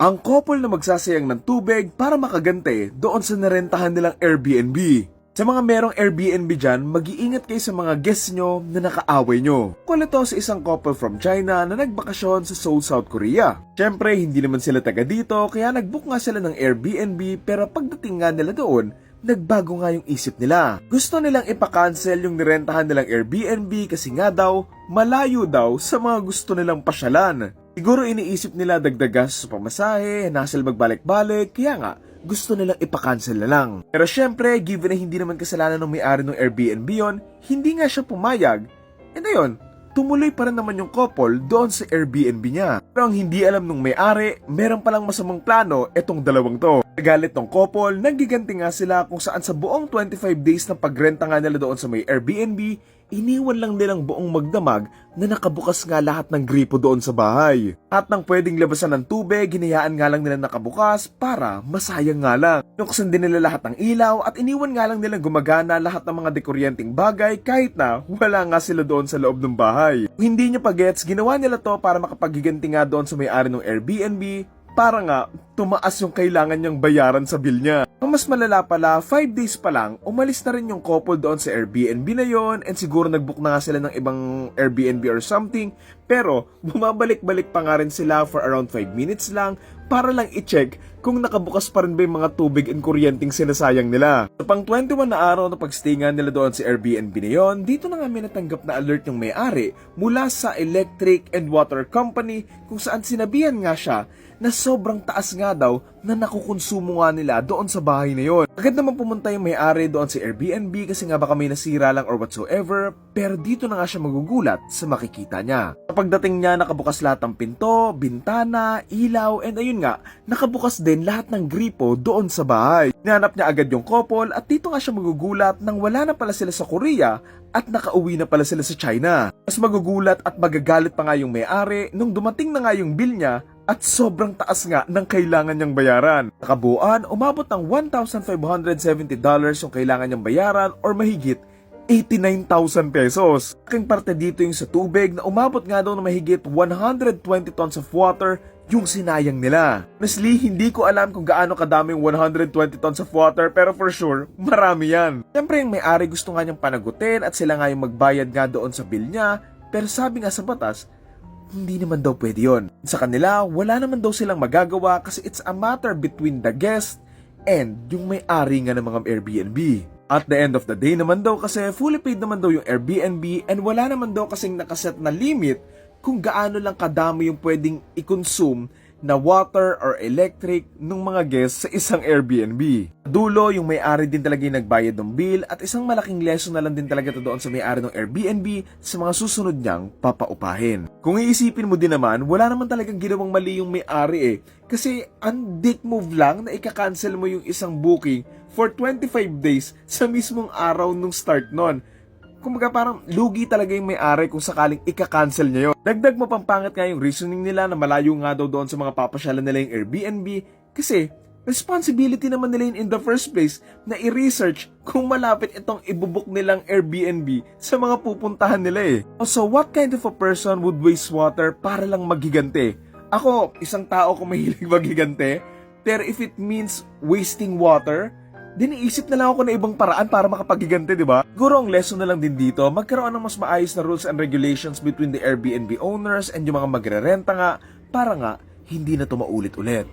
Ang couple na magsasayang ng tubig para makagante doon sa narentahan nilang Airbnb. Sa mga merong Airbnb dyan, mag-iingat kayo sa mga guests nyo na nakaaway nyo. Kung ito sa isang couple from China na nagbakasyon sa Seoul, South Korea. Siyempre, hindi naman sila taga dito, kaya nagbook nga sila ng Airbnb pero pagdating nga nila doon, nagbago nga yung isip nila. Gusto nilang ipakancel yung nirentahan nilang Airbnb kasi nga daw, malayo daw sa mga gusto nilang pasyalan. Siguro iniisip nila dagdagas sa pamasahe, hassle magbalik-balik, kaya nga, gusto nilang ipakancel na lang. Pero syempre, given na hindi naman kasalanan ng may-ari ng Airbnb yon, hindi nga siya pumayag. And ayun, tumuloy pa rin naman yung couple doon sa Airbnb niya. Pero ang hindi alam nung may-ari, meron palang masamang plano etong dalawang to. Nagalit ng couple, nagiganti nga sila kung saan sa buong 25 days na pagrenta nga nila doon sa may Airbnb, iniwan lang nilang buong magdamag na nakabukas nga lahat ng gripo doon sa bahay. At nang pwedeng labasan ng tubig, hinayaan nga lang nila nakabukas para masayang nga lang. Nuksan din nila lahat ng ilaw at iniwan nga lang nilang gumagana lahat ng mga dekoryenting bagay kahit na wala nga sila doon sa loob ng bahay. Kung hindi nyo pa gets, ginawa nila to para makapaghiganti nga doon sa may-ari ng Airbnb para nga tumaas yung kailangan niyang bayaran sa bill niya. Ang mas malala pala, 5 days pa lang, umalis na rin yung couple doon sa Airbnb na yon and siguro nagbook na nga sila ng ibang Airbnb or something pero bumabalik-balik pa nga rin sila for around 5 minutes lang para lang i-check kung nakabukas pa rin ba yung mga tubig and kuryenteng sinasayang nila. Sa pang 21 na araw na pagstay nga nila doon sa Airbnb na yon, dito na nga may natanggap na alert yung may-ari mula sa Electric and Water Company kung saan sinabihan nga siya na sobrang taas nga daw na nakukonsumo nga nila doon sa bahay na yon. Agad naman pumunta yung may-ari doon sa Airbnb kasi nga baka may nasira lang or whatsoever, pero dito na nga siya magugulat sa makikita niya. Sa pagdating niya, nakabukas lahat ng pinto, bintana, ilaw, and ayun nga, nakabukas din lahat ng gripo doon sa bahay. Nanap niya agad yung couple at dito nga siya magugulat nang wala na pala sila sa Korea at nakauwi na pala sila sa China. Mas magugulat at magagalit pa nga yung may-ari nung dumating na nga yung bill niya at sobrang taas nga ng kailangan niyang bayaran. Nakabuuan, umabot ng $1,570 yung kailangan niyang bayaran or mahigit 89,000 pesos. Aking parte dito yung sa tubig na umabot nga daw na mahigit 120 tons of water yung sinayang nila. Honestly, hindi ko alam kung gaano kadami yung 120 tons of water pero for sure, marami yan. Siyempre yung may-ari gusto nga niyang panagutin at sila nga yung magbayad nga doon sa bill niya pero sabi nga sa batas, hindi naman daw pwede yon. Sa kanila, wala naman daw silang magagawa kasi it's a matter between the guest and yung may-ari nga ng mga Airbnb. At the end of the day naman daw kasi fully paid naman daw yung Airbnb and wala naman daw kasing nakaset na limit kung gaano lang kadami yung pwedeng i-consume na water or electric ng mga guests sa isang Airbnb. Dulo, yung may-ari din talaga yung nagbayad ng bill at isang malaking lesson na lang din talaga to doon sa may-ari ng Airbnb sa mga susunod niyang papaupahin. Kung iisipin mo din naman, wala naman talagang ginawang mali yung may-ari eh. Kasi ang dick move lang na ika-cancel mo yung isang booking for 25 days sa mismong araw nung start nun. Kumbaga parang lugi talaga yung may-ari kung sakaling ika-cancel niya yun. Dagdag mo pampangat nga yung reasoning nila na malayo nga daw doon sa mga papasyalan nila yung Airbnb kasi responsibility naman nila yun in the first place na i-research kung malapit itong ibubuk nilang Airbnb sa mga pupuntahan nila eh. So what kind of a person would waste water para lang maghigante? Ako, isang tao kung mahilig maghigante, pero if it means wasting water, din iisip na lang ako na ibang paraan para makapaghigante, di ba? Siguro ang lesson na lang din dito, magkaroon ng mas maayos na rules and regulations between the Airbnb owners and yung mga magre-renta nga para nga hindi na to maulit-ulit.